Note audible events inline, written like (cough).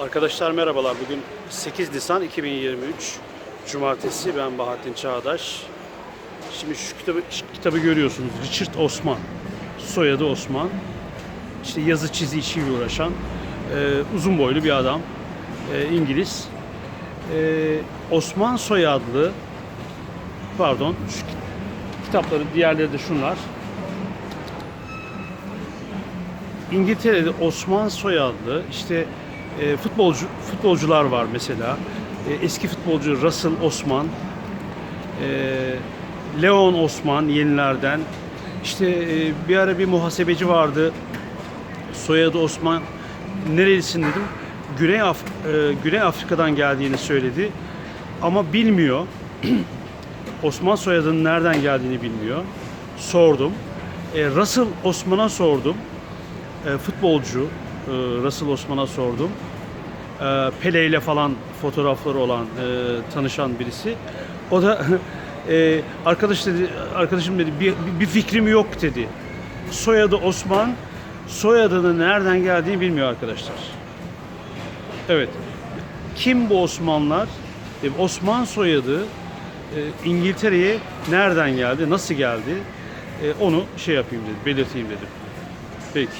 Arkadaşlar merhabalar. Bugün 8 Nisan 2023 Cumartesi. Ben Bahattin Çağdaş. Şimdi şu kitabı, şu kitabı görüyorsunuz. Richard Osman. Soyadı Osman. İşte yazı çizi işiyle uğraşan e, uzun boylu bir adam. E, İngiliz. E, Osman soyadlı pardon şu ki- kitapların diğerleri de şunlar. İngiltere'de Osman soyadlı işte e, futbolcu futbolcular var mesela. E, eski futbolcu Russell Osman, e, Leon Osman yenilerden. İşte e, bir ara bir muhasebeci vardı. Soyadı Osman. Nerelisin dedim. Güney, Af- e, Güney Afrika'dan geldiğini söyledi. Ama bilmiyor. (clears throat) Osman soyadının nereden geldiğini bilmiyor. Sordum. E, Russell Osman'a sordum e, futbolcu Russell Osman'a sordum. E, Pele ile falan fotoğrafları olan e, tanışan birisi. O da (laughs) e, arkadaş dedi arkadaşım dedi bir, bir fikrim yok dedi. Soyadı Osman. Soyadının nereden geldiğini bilmiyor arkadaşlar. Evet. Kim bu Osmanlar? E, Osman soyadı e, İngiltere'ye nereden geldi, nasıl geldi? E, onu şey yapayım dedim, belirteyim dedim. Peki.